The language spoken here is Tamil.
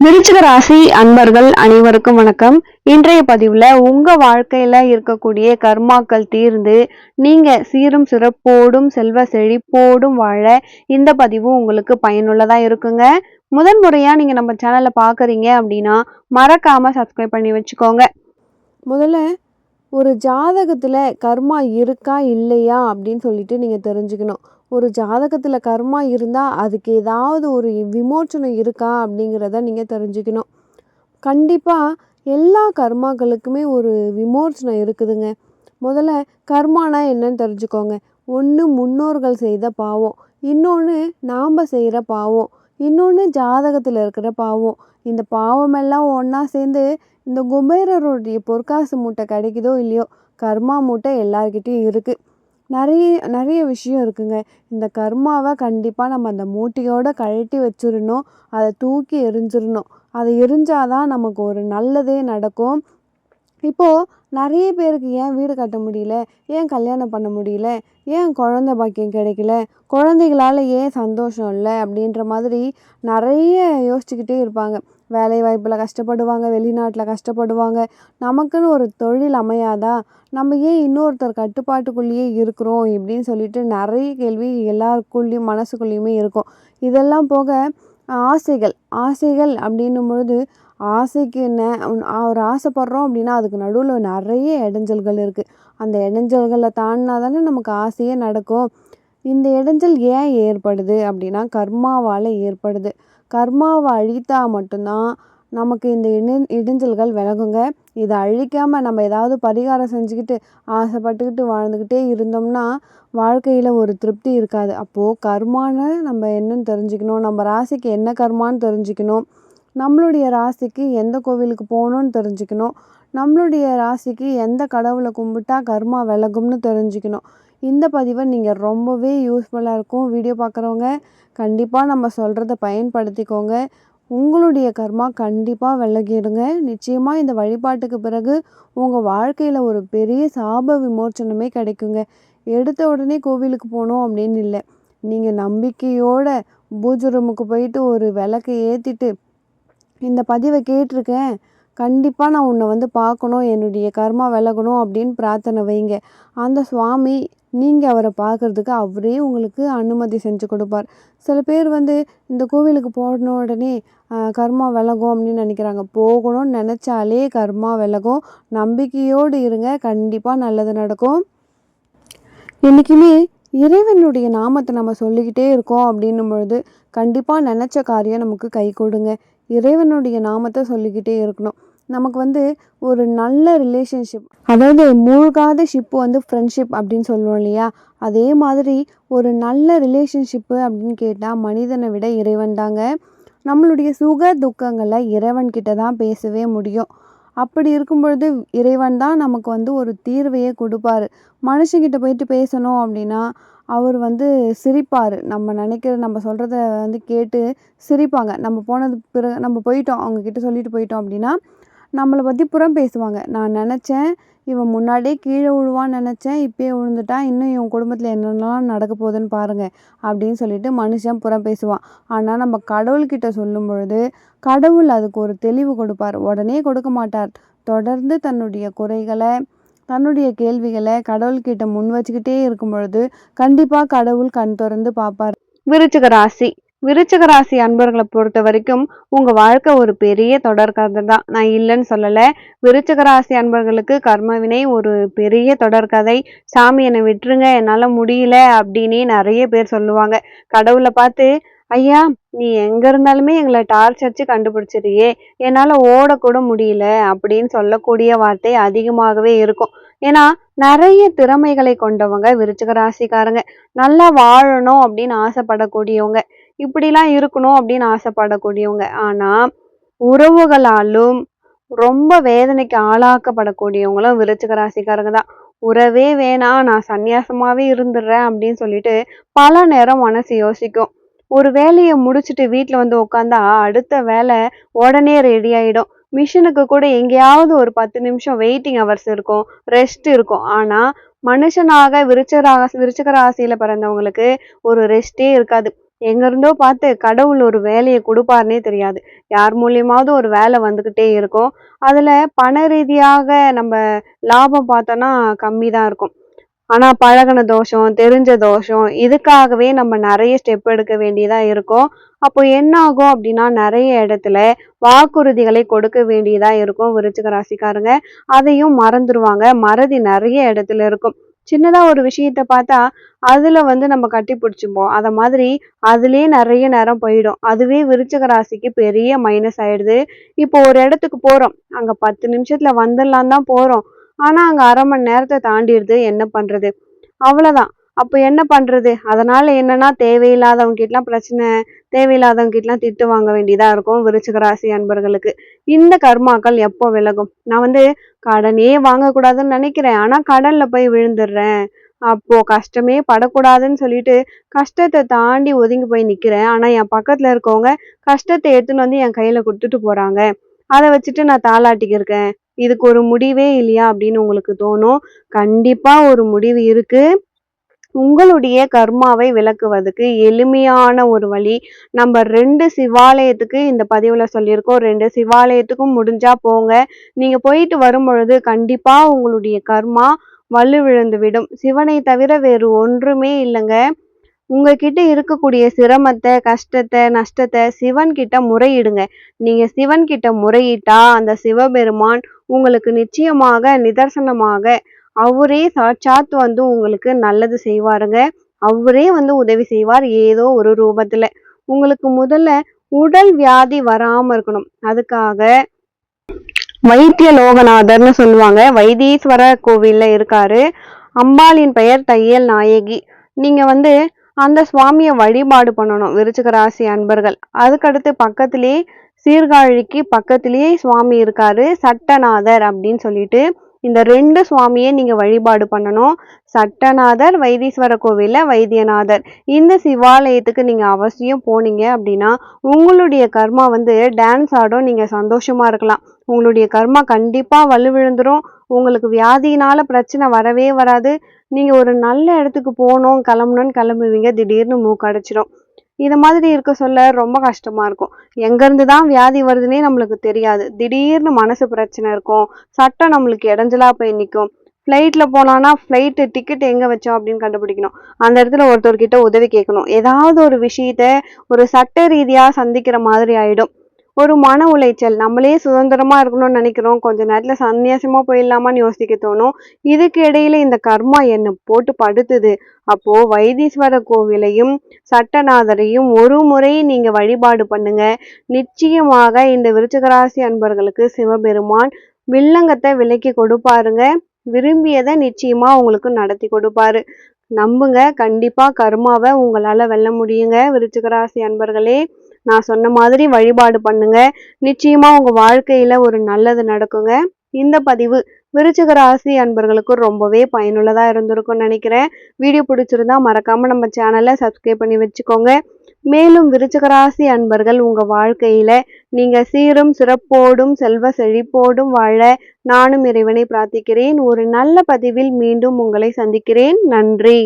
விருச்சிக ராசி அன்பர்கள் அனைவருக்கும் வணக்கம். இன்றைய பதிவுல உங்க வாழ்க்கையில இருக்கக்கூடிய கர்மாக்கள் தீர்ந்து நீங்க சீரும் சிறப்போடும் செல்வ செழிப்போடும் வாழ இந்த பதிவு உங்களுக்கு பயனுள்ளதா இருக்குங்க. முதன் முறையா நீங்க நம்ம சேனல்ல பாக்குறீங்க அப்படின்னா மறக்காம சப்ஸ்கிரைப் பண்ணி வச்சுக்கோங்க. முதல்ல ஒரு ஜாதகத்துல கர்மா இருக்கா இல்லையா அப்படின்னு சொல்லிட்டு நீங்க தெரிஞ்சுக்கணும். ஒரு ஜாதகத்தில் கர்மா இருந்தால் அதுக்கு ஏதாவது ஒரு விமோச்சனம் இருக்கா அப்படிங்கிறத நீங்கள் தெரிஞ்சுக்கணும். கண்டிப்பாக எல்லா கர்மாக்களுக்குமே ஒரு விமோச்சனம் இருக்குதுங்க. முதல்ல கர்மானா என்னன்னு தெரிஞ்சுக்கோங்க. ஒன்று முன்னோர்கள் செய்த பாவம். இன்னொன்று நாம் செய்கிற பாவம். இன்னொன்று ஜாதகத்தில் இருக்கிற பாவம். இந்த பாவமெல்லாம் ஒன்றா சேர்ந்து இந்த குபேரருடைய பொற்காசு மூட்டை கிடைக்குதோ இல்லையோ கர்மா மூட்டை எல்லார்கிட்டேயும் இருக்குது நிறைய நிறைய விஷயம் இருக்குங்க. இந்த கர்மாவை கண்டிப்பாக நம்ம அந்த மூட்டையோடு கழட்டி வச்சிடணும். அதை தூக்கி எரிஞ்சிடணும். அதை எரிஞ்சாதான் நமக்கு ஒரு நல்லதே நடக்கும். இப்போது நிறைய பேருக்கு ஏன் வீடு கட்ட முடியல? ஏன் கல்யாணம் பண்ண முடியல? ஏன் குழந்த பாக்கியம் கிடைக்கல? குழந்தைகளால் ஏன் சந்தோஷம் இல்லை? அப்படின்ற மாதிரி நிறைய யோசிச்சுக்கிட்டே இருப்பாங்க. வேலை வாய்ப்பில் கஷ்டப்படுவாங்க வெளிநாட்டில் கஷ்டப்படுவாங்க. நமக்குன்னு ஒரு தொழில் அமையாதா? நம்ம ஏன் இன்னொருத்தர் கட்டுப்பாட்டுக்குள்ளேயே இருக்கிறோம் இப்படின்னு சொல்லிட்டு நிறைய கேள்வி எல்லாருக்குள்ளேயும் மனசுக்குள்ளேயுமே இருக்கும். இதெல்லாம் போக ஆசைகள் ஆசைகள் அப்படின்னும் பொழுது ஆசைக்கு என்ன? ஒரு ஆசைப்படுறோம் அப்படின்னா அதுக்கு நடுவில் நிறைய இடைஞ்சல்கள் இருக்குது அந்த இடைஞ்சல்களை தாண்டினா தானே நமக்கு ஆசையே நடக்கும். இந்த இடைஞ்சல் ஏன் ஏற்படுது அப்படின்னா கர்மாவால் ஏற்படுது. கர்மாவை அழித்தா மட்டும்தான் நமக்கு இந்த இணை இடைஞ்சல்கள் விலகுங்க. இதை அழிக்காமல் நம்ம ஏதாவது பரிகாரம் செஞ்சுக்கிட்டு ஆசைப்பட்டுக்கிட்டு வாழ்ந்துக்கிட்டே இருந்தோம்னா வாழ்க்கையில் ஒரு திருப்தி இருக்காது. அப்போது கர்மான்னு நம்ம என்னன்னு தெரிஞ்சுக்கணும். நம்ம ராசிக்கு என்ன கர்மான்னு தெரிஞ்சுக்கணும். நம்மளுடைய ராசிக்கு எந்த கோவிலுக்கு போகணுன்னு தெரிஞ்சுக்கணும். நம்மளுடைய ராசிக்கு எந்த கடவுளை கும்பிட்டா கர்மா விலகும்னு தெரிஞ்சுக்கணும். இந்த பதிவை நீங்கள் ரொம்பவே யூஸ்ஃபுல்லாக இருக்கும். வீடியோ பார்க்குறவங்க கண்டிப்பாக நம்ம சொல்கிறத பயன்படுத்திக்கோங்க. உங்களுடைய கர்மா கண்டிப்பாக விலகிடுங்க. நிச்சயமாக இந்த வழிபாட்டுக்கு பிறகு உங்கள் வாழ்க்கையில் ஒரு பெரிய சாப விமோச்சனமே கிடைக்குங்க. எடுத்த உடனே கோவிலுக்கு போகணும் அப்படின்னு இல்லை. நீங்கள் நம்பிக்கையோட பூஜை ரூமுக்கு போயிட்டு ஒரு விளக்கை ஏற்றிட்டு இந்த பதிவை கேட்டிருக்கேன். கண்டிப்பாக நான் உன்னை வந்து பார்க்கணும் என்னுடைய கர்மா விலகணும் அப்படின்னு பிரார்த்தனை வைங்க. அந்த சுவாமி நீங்கள் அவரை பார்க்குறதுக்கு அவரே உங்களுக்கு அனுமதி செஞ்சு கொடுப்பார். சில பேர் வந்து இந்த கோவிலுக்கு போன உடனே கர்மா விலகும் அப்படின்னு நினைக்கிறாங்க. போகணும்னு நினச்சாலே கர்மா விலகும். நம்பிக்கையோடு இருங்க. கண்டிப்பாக நல்லது நடக்கும். என்றைக்குமே இறைவனுடைய நாமத்தை நம்ம சொல்லிக்கிட்டே இருக்கோம் அப்படின்னும் பொழுது கண்டிப்பாக நினச்ச காரியம் நமக்கு கை கொடுங்க. இறைவனுடைய நாமத்தை சொல்லிக்கிட்டே இருக்கணும். நமக்கு வந்து ஒரு நல்ல ரிலேஷன்ஷிப் அதாவது மூழ்காத ஷிப்பு வந்து ஃப்ரெண்ட்ஷிப் அப்படின்னு சொல்லுவோம் இல்லையா? அதே மாதிரி ஒரு நல்ல ரிலேஷன்ஷிப்பு அப்படின்னு கேட்டால் மனிதனை விட இறைவன் தாங்க. நம்மளுடைய சுக துக்கங்களை இறைவன் கிட்ட தான் பேசவே முடியும். அப்படி இருக்கும் பொழுது இறைவன் தான் நமக்கு வந்து ஒரு தீர்வையே கொடுப்பாரு. மனுஷங்கிட்ட போயிட்டு பேசணும் அப்படின்னா அவர் வந்து சிரிப்பார். நம்ம நினைக்கிற நம்ம சொல்கிறத வந்து கேட்டு சிரிப்பாங்க. நம்ம போனது பிறகு நம்ம போயிட்டோம் அவங்கக்கிட்ட சொல்லிட்டு போயிட்டோம் அப்படின்னா நம்மளை பற்றி புறம் பேசுவாங்க. நான் நினச்சேன் இவன் முன்னாடியே கீழே விழுவான்னு நினச்சேன் இப்போயே விழுந்துட்டான் இன்னும் இவன் குடும்பத்தில் என்னென்னலாம் நடக்க போகுதுன்னு பாருங்கள் அப்படின்னு சொல்லிட்டு மனுஷன் புறம் பேசுவான். ஆனால் நம்ம கடவுள்கிட்ட சொல்லும் பொழுது கடவுள் அதுக்கு ஒரு தெளிவு கொடுப்பார். உடனே கொடுக்க மாட்டார். தொடர்ந்து தன்னுடைய குறைகளை தன்னுடைய கேள்விகளை கடவுள்கிட்ட முன் வச்சுக்கிட்டே இருக்கும் பொழுது கண்டிப்பாக கடவுள் கண் திறந்து பார்ப்பார். விருச்சிக ராசி. விருச்சக ராசி அன்பர்களை பொறுத்த வரைக்கும் உங்க வாழ்க்கை ஒரு பெரிய தொடர்கதை தான் நான் இல்லைன்னு சொல்லலை. விருச்சக ராசி அன்பர்களுக்கு கர்மவினை ஒரு பெரிய தொடர்கதை சாமி என்னை விட்டுருங்க என்னால் முடியல அப்படின்னே நிறைய பேர் சொல்லுவாங்க. கடவுளை பார்த்து ஐயா நீ எங்க இருந்தாலுமே எங்களை டார்ச் அடிச்சு கண்டுபிடிச்சிருயே என்னால ஓடக்கூட முடியல அப்படின்னு சொல்லக்கூடிய வார்த்தை அதிகமாகவே இருக்கும். ஏன்னா நிறைய திறமைகளை கொண்டவங்க விருச்சிக ராசிக்காரங்க. நல்லா வாழணும் அப்படின்னு ஆசைப்படக்கூடியவங்க. இப்படிலாம் இருக்கணும் அப்படின்னு ஆசைப்படக்கூடியவங்க. ஆனால் உறவுகளாலும் ரொம்ப வேதனைக்கு ஆளாக்கப்படக்கூடியவங்களும் விருச்சிக ராசிக்காரங்க தான். உறவே வேணாம் நான் சன்னியாசமாவே இருந்துடுறேன் அப்படின்னு சொல்லிட்டு பல நேரம் மனசு யோசிக்கும். ஒரு வேலையை முடிச்சுட்டு வீட்டில் வந்து உட்காந்தா அடுத்த வேலை உடனே ரெடி ஆயிடும். மிஷினுக்கு கூட எங்கேயாவது ஒரு பத்து நிமிஷம் வெயிட்டிங் ஹவர்ஸ் இருக்கும் ரெஸ்ட் இருக்கும். ஆனால் மனுஷனாக விருச்சராக விருச்சக ராசியில் பிறந்தவங்களுக்கு ஒரு ரெஸ்ட்டே இருக்காது. எங்கேருந்தோ பார்த்து கடவுள் ஒரு வேலையை கொடுப்பாருன்னே தெரியாது. யார் மூலியமாவது ஒரு வேலை வந்துக்கிட்டே இருக்கும். அதில் பண ரீதியாக நம்ம லாபம் பார்த்தோன்னா கம்மி தான் இருக்கும். ஆனால் பழகுன தோஷம் தெரிஞ்ச தோஷம் இதுக்காகவே நம்ம நிறைய ஸ்டெப் எடுக்க வேண்டியதாக இருக்கும். அப்போ என்ன ஆகும் அப்படின்னா நிறைய இடத்துல வாக்குறுதிகளை கொடுக்க வேண்டியதாக இருக்கும் விருச்சிக ராசிக்காரங்க. அதையும் மறந்துடுவாங்க மறதி நிறைய இடத்துல இருக்கும். சின்னதாக ஒரு விஷயத்த பார்த்தா அதில் வந்து நம்ம கட்டி பிடிச்சிப்போம். அதை மாதிரி அதுலேயே நிறைய நேரம் போயிடும். அதுவே விருச்சக ராசிக்கு பெரிய மைனஸ் ஆயிடுது. இப்போ ஒரு இடத்துக்கு போகிறோம் அங்கே பத்து நிமிஷத்தில் வந்துடலாம் தான் போகிறோம் ஆனால் அங்கே அரை மணி நேரத்தை தாண்டிடுது. என்ன பண்ணுறது அவ்வளோதான் அப்போ என்ன பண்ணுறது அதனால் என்னன்னா தேவையில்லாதவங்ககிட்டலாம் பிரச்சனை தேவையில்லாதவங்க கிட்டலாம் திட்டு வாங்க வேண்டியதாக இருக்கும் விருச்சிக ராசி அன்பர்களுக்கு. இந்த கர்மாக்கள் எப்போ விலகும்? நான் வந்து கடனே வாங்கக்கூடாதுன்னு நினைக்கிறேன். ஆனால் கடலில் போய் விழுந்துடுறேன். அப்போ கஷ்டமே படக்கூடாதுன்னு சொல்லிட்டு கஷ்டத்தை தாண்டி ஒதுங்கி போய் நிற்கிறேன் ஆனால் என் பக்கத்தில் இருக்கவங்க கஷ்டத்தை எடுத்துன்னு வந்து என் கையில் கொடுத்துட்டு போகிறாங்க அதை வச்சுட்டு நான் தாளாட்டிக்கிருக்கேன் இதுக்கு ஒரு முடிவே இல்லையா அப்படின்னு உங்களுக்கு தோணும். கண்டிப்பாக ஒரு முடிவு இருக்குது உங்களுடைய கர்மாவை விளக்குவதுக்கு எளிமையான ஒரு வழி. நம்ம ரெண்டு சிவாலயத்துக்கு இந்த பதிவில் சொல்லியிருக்கோம். ரெண்டு சிவாலயத்துக்கும் முடிஞ்சா போங்க. நீங்கள் போயிட்டு வரும் பொழுது உங்களுடைய கர்மா வலுவிழந்து விடும் சிவனை தவிர வேறு ஒன்றுமே இல்லைங்க. உங்ககிட்ட இருக்கக்கூடிய சிரமத்தை கஷ்டத்தை நஷ்டத்தை சிவன்கிட்ட முறையிடுங்க. நீங்க சிவன்கிட்ட முறையிட்டா அந்த சிவபெருமான் உங்களுக்கு நிச்சயமாக நிதர்சனமாக அவரே சாட்சாத் வந்து உங்களுக்கு நல்லது செய்வாருங்க. அவரே வந்து உதவி செய்வார் ஏதோ ஒரு ரூபத்துல. உங்களுக்கு முதல்ல உடல் வியாதி வராம இருக்கணும். அதுக்காக வைத்திய லோகநாதர்னு சொல்லுவாங்க. வைத்தீஸ்வர கோவில்ல இருக்காரு. அம்பாளின் பெயர் தையல் நாயகி. நீங்க வந்து அந்த சுவாமியை வழிபாடு பண்ணணும். விருச்சிக ராசி அன்பர்கள். அதுக்கடுத்து பக்கத்திலே சீர்காழிக்கு பக்கத்திலேயே சுவாமி இருக்காரு சட்டநாதர் அப்படின்னு சொல்லிட்டு. இந்த ரெண்டு சுவாமியை நீங்கள் வழிபாடு பண்ணணும். சட்டநாதர் வைத்தீஸ்வர கோவிலில் வைத்தியநாதர். இந்த சிவாலயத்துக்கு நீங்கள் அவசியம் போனீங்க அப்படின்னா உங்களுடைய கர்மா வந்து டான்ஸ் ஆடும் நீங்கள் சந்தோஷமாக இருக்கலாம். உங்களுடைய கர்மா கண்டிப்பாக வலுவிழுந்துரும் உங்களுக்கு வியாதியினால பிரச்சனை வரவே வராது. நீங்கள் ஒரு நல்ல இடத்துக்கு போகணும் கிளம்பணும்னு கிளம்புவீங்க திடீர்னு மூக்கு அடைச்சிரும். இது மாதிரி இருக்க சொல்ல ரொம்ப கஷ்டமா இருக்கும். எங்கேருந்து தான் வியாதி வருதுன்னே நம்மளுக்கு தெரியாது. திடீர்னு மனசு பிரச்சனை இருக்கும். சட்டம் நம்மளுக்கு இடைஞ்சலா போய் நிற்கும் ஃப்ளைட்டில் போனானா ஃப்ளைட்டு டிக்கெட் எங்கே வச்சோம் அப்படின்னு கண்டுபிடிக்கணும். அந்த இடத்துல ஒருத்தர்கிட்ட உதவி கேட்கணும். ஏதாவது ஒரு விஷயத்த ஒரு சட்ட ரீதியாக சந்திக்கிற மாதிரி ஆயிடும். ஒரு மன உளைச்சல். நம்மளே சுதந்திரமா இருக்கணும்னு நினைக்கிறோம். கொஞ்ச நேரத்துல சன்னியாசமா போயிடலாமான்னு யோசிக்க தோணும். இதுக்கு இடையில இந்த கர்மா என்னை போட்டு படுத்துது? அப்போ வைத்தீஸ்வர கோவிலையும் சட்டநாதரையும் ஒரு முறை நீங்க வழிபாடு பண்ணுங்க. நிச்சயமாக இந்த விருச்சகராசி அன்பர்களுக்கு சிவபெருமான் வில்லங்கத்தை விலக்கி கொடுப்பாருங்க. விரும்பியதை நிச்சயமா உங்களுக்கு நடத்தி கொடுப்பாரு. நம்புங்க. கண்டிப்பா கர்மாவை உங்களால வெல்ல முடியுங்க. விருச்சிகராசி அன்பர்களே. நான் சொன்ன மாதிரி வழிபாடு பண்ணுங்க. நிச்சயமா உங்க வாழ்க்கையில ஒரு நல்லது நடக்குங்க. இந்த பதிவு விருச்சிக ராசி அன்பர்களுக்கு ரொம்பவே பயனுள்ளதா இருந்திருக்கும்னு நினைக்கிறேன். வீடியோ பிடிச்சிருந்தா மறக்காம நம்ம சேனலை சப்ஸ்கிரைப் பண்ணி வச்சுக்கோங்க. மேலும் விருச்சிக ராசி அன்பர்கள் உங்க வாழ்க்கையில நீங்க சீரும் சிறப்போடும் செல்வ செழிப்போடும் வாழ நானும் இறைவனை பிரார்த்திக்கிறேன். ஒரு நல்ல பதிவில் மீண்டும் உங்களை சந்திக்கிறேன். நன்றி.